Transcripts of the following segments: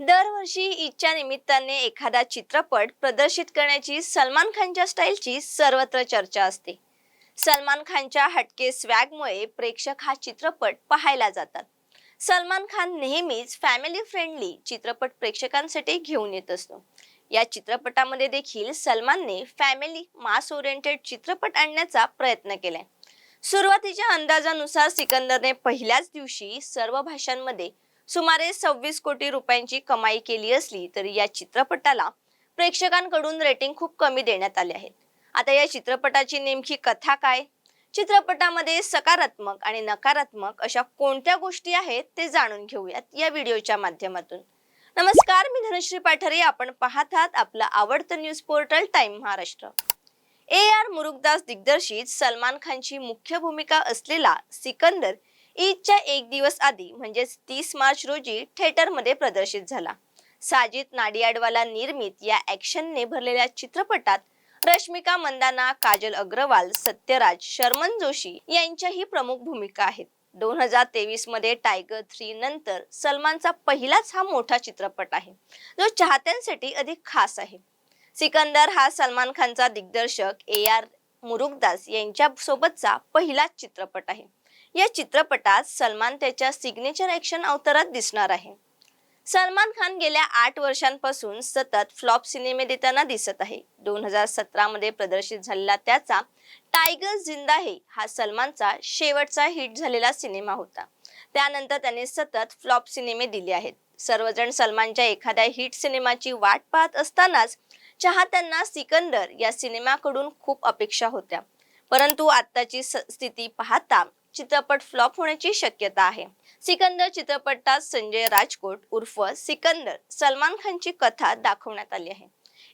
दरवर्षी ईदच्या निमित्ताने एखादा चित्रपट प्रदर्शित करण्याची सलमान खानच्या स्टाईलची सर्वत्र चर्चा असते. सलमान खानच्या हटके स्वॅगमुळे प्रेक्षक हा चित्रपट पाहायला जातात. सलमान खान नेहमीच फॅमिली फ्रेंडली चित्रपट प्रेक्षकांसाठी घेऊन येत असतो. या चित्रपटामध्ये देखील सलमानने फॅमिली मास ओरिएंटेड चित्रपट आणण्याचा प्रयत्न केलाय. सुरुवातीच्या अंदाजानुसार सिकंदरने पहिल्याच दिवशी सर्व भाषांमध्ये सुमारे सव्वीस कोटी रुपयांची कमाई केली असली तरी या चित्रपटाला प्रेक्षकांकडून रेटिंग खूप कमी देण्यात आले आहेत. आता या चित्रपटाची नेमकी कथा काय? चित्रपटामध्ये सकारात्मक आणि नकारात्मक अशा कोणत्या गोष्टी आहेत ते जाणून घेऊयात या व्हिडिओच्या माध्यमातून. नमस्कार मी धनश्री पाठारे. आपण पाहत आहात आपलं आवडतं news portal time Maharashtra A R Murugadoss दिग्दर्शित सलमान खानची मुख्य भूमिका असलेला सिकंदर ईदच्या एक दिवस आधी म्हणजेच तीस मार्च रोजी थिएटरमध्ये प्रदर्शित झाला. साजिद नाडियाडवाला निर्मित या ॲक्शनने भरलेल्या चित्रपटात रश्मिका मंदाना काजल अग्रवाल सत्यराज शर्मन जोशी यांच्याही प्रमुख भूमिका आहेत. दोन हजार तेवीसमध्ये टायगर थ्री नंतर सलमानचा पहिलाच हा मोठा चित्रपट आहे जो चाहत्यांसाठी अधिक खास आहे. सिकंदर हा सलमान खानचा दिग्दर्शक ए आर मुरुगदास यांच्या सोबतचा पहिलाच चित्रपट आहे. या चित्रपटात सलमान त्याच्या सिग्नेचर ॲक्शन अवतारात दिसणार आहे. सलमान खान गेल्या आठ वर्षांपासून सतत फ्लॉप सिनेमे देताना दिसत आहे. दोन हजार सतरामध्ये प्रदर्शित झालेला त्याचा टायगर जिंदा है हा सलमानचा शेवटचा हिट झालेला सिनेमा होता. त्यानंतर त्याने सतत फ्लॉप सिनेमे दिले आहेत. सर्वजण सलमानच्या एखाद्या हिट सिनेमाची वाट पाहत असतानाच चाहत्यांना सिकंदर या सिनेमाकडून खूप अपेक्षा होत्या. परंतु आत्ताची स- स्थिती पाहता चित्रपट फ्लॉप होण्याची शक्यता आहे. सिकंदर चित्रपटात संजय राजकोट उर्फ सिकंदर सलमान खानची कथा दाखवण्यात आली आहे.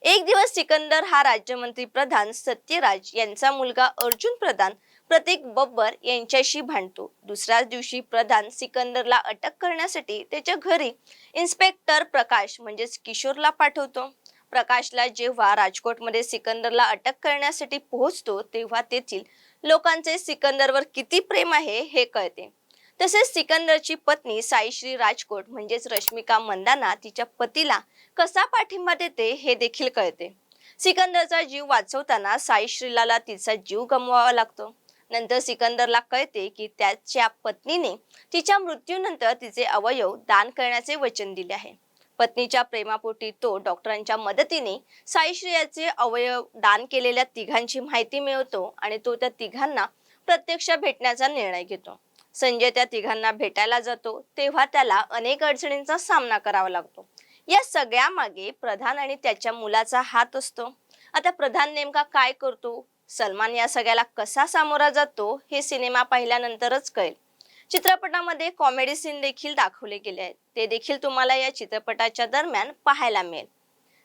एक दिवस सिकंदर हा राज्यमंत्री प्रधान सत्यराज यांचा मुलगा अर्जुन प्रधान प्रतीक बब्बर यांच्याशी भांडतो. दुसऱ्याच दिवशी प्रधान सिकंदरला अटक करण्यासाठी त्याच्या घरी इन्स्पेक्टर प्रकाश म्हणजेच किशोरला पाठवतो. प्रकाशला जेव्हा राजकोटमध्ये सिकंदरला अटक करण्यासाठी पोहोचतो तेव्हा तेथील लोकांचे सिकंदरवर किती प्रेम आहे हे कळते. तसेच सिकंदरची पत्नी साईश्री राजकोट म्हणजेच रश्मिका मंदाना तिच्या पतीला कसा पाठिंबा देते हे देखील कळते. सिकंदरचा जीव वाचवताना साईश्रीला तिचा जीव गमवावा लागतो. नंतर सिकंदरला कळते की त्याच्या पत्नीने तिच्या मृत्यूनंतर तिचे अवयव दान करण्याचे वचन दिले आहे. पत्नीच्या प्रेमापोटी तो डॉक्टरांच्या मदतीने साईश्रियाचे अवयव दान केलेल्या तिघांची माहिती मिळवतो आणि तो त्या तिघांना प्रत्यक्ष भेटण्याचा निर्णय घेतो. संजय त्या तिघांना भेटायला जातो तेव्हा त्याला अनेक अडचणींचा सामना करावा लागतो. या सगळ्या मागे प्रधान आणि त्याच्या मुलाचा हात असतो. आता प्रधान नेमका काय करतो? सलमान या सगळ्याला कसा सामोरा जातो? हे सिनेमा पाहिल्यानंतरच कळेल. चित्रपटामध्ये कॉमेडी सीन देखील दाखवले गेले आहेत. ते देखील तुम्हाला या चित्रपटाच्या दरम्यान पाहायला मिळेल.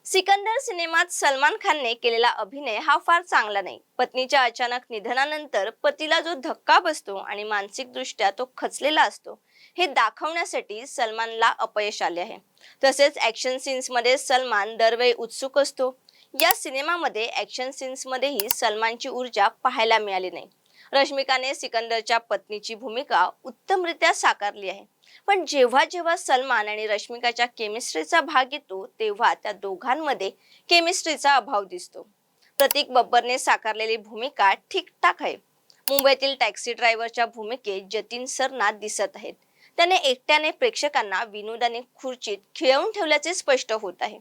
सिकंदर सिनेमात सलमान खानने केलेला अभिनय हा फार चांगला नाही. पत्नीच्या अचानक निधनानंतर पतीला जो धक्का बसतो आणि मानसिकदृष्ट्या तो खचलेला असतो हे दाखवण्यासाठी सलमानला अपयश आले आहे. तसेच ऍक्शन सीन्समध्ये सलमान दरवेळी उत्सुक असतो. या सिनेमामध्ये ऍक्शन सीन्समध्येही सलमानची ऊर्जा पाहायला मिळाली नाही. रश्मिकाने सिकंदरच्या पत्नीची भूमिका उत्तमरित्या साकारली आहे. पण जेव्हा जेव्हा सलमान आणि रश्मिकाच्या केमिस्ट्रीचा भाग येतो तेव्हा त्या दोघांमध्ये केमिस्ट्रीचा अभाव दिसतो. प्रतीक बब्बरने साकारलेली भूमिका ठीकठाक आहे. मुंबईतील टॅक्सी ड्रायव्हरच्या भूमिकेत जतीन सरनाथ दिसत आहेत. त्याने एकट्याने प्रेक्षकांना विनोदाने खुर्चीत खिळवून ठेवल्याचे स्पष्ट होत आहे.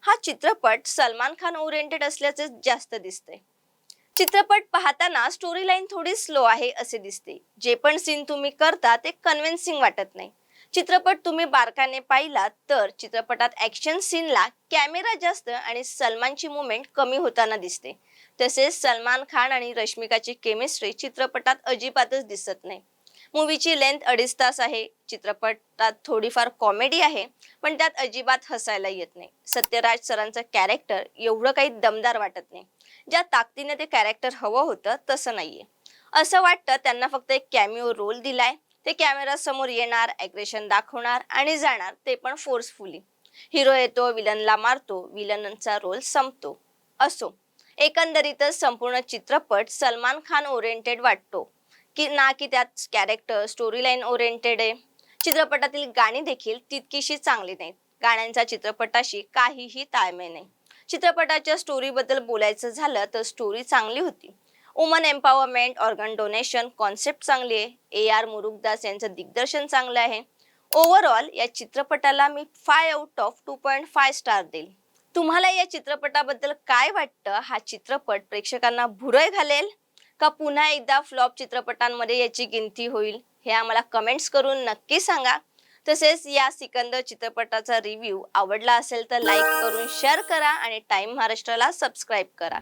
हा चित्रपट सलमान खान ओरिएंटेड असल्याचे जास्त दिसतंय. चित्रपट पाहताना स्टोरी लाईन थोडी स्लो आहे असे दिसते. जे पण सीन तुम्ही करता ते कन्व्हिन्सिंग वाटत नाही. चित्रपट तुम्ही बारकाने पाहिलात तर चित्रपटात ऍक्शन सीनला कॅमेरा जास्त आणि सलमानची मुवमेंट कमी होताना दिसते. तसेच सलमान खान आणि रश्मिकाची केमिस्ट्री चित्रपटात अजिबातच दिसत नाही. मूवीची लेंथ अडीच तास आहे. चित्रपटात थोडीफार कॉमेडी आहे पण त्यात अजिबात हसायला येत नाही. सत्यराज सरांचं कॅरेक्टर एवढं काही दमदार वाटत नाही. ज्या ताकदीने ते कॅरेक्टर हवं होतं तसं नाहीये. असं वाटतं त्यांना फक्त एक कॅमिओ रोल दिलाय. ते कॅमेरा समोर येणार अग्रेशन दाखवणार आणि जाणार ते पण फोर्सफुली हिरो येतो विलनला मारतो विलनचा रोल संपतो. असो. एकंदरीतच संपूर्ण चित्रपट सलमान खान ओरिएंटेड वाटतो. की ना की त्यात कॅरेक्टर स्टोरी लाईन ओरिएंटेड आहे. चित्रपटातील गाणी देखील तितकीशी चांगली नाहीत. गाण्यांचा चित्रपटाशी काहीही ताळमेळ नाही. चित्रपटाच्या स्टोरीबद्दल बोलायचं झालं तर स्टोरी चांगली होती. Women empowerment organ donation concept चांगली आहे. ए आर मुरुगदास यांचं दिग्दर्शन चांगलं आहे. ओव्हरऑल या चित्रपटाला मी five out of two point five star देईल. तुम्हाला या चित्रपटाबद्दल काय वाटतं? हा चित्रपट प्रेक्षकांना भुरळ घालेल? का पुन्हा एकदा फ्लॉप चित्रपटांमध्ये याची गिनती होईल? हे आम्हाला कमेंट्स करून नक्की सांगा. तसेच या सिकंदर चित्रपटाचा रिव्ह्यू आवडला असेल तर लाईक करून शेअर करा आणि टाइम महाराष्ट्राला सबस्क्राईब करा.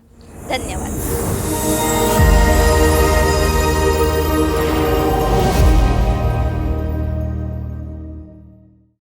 धन्यवाद.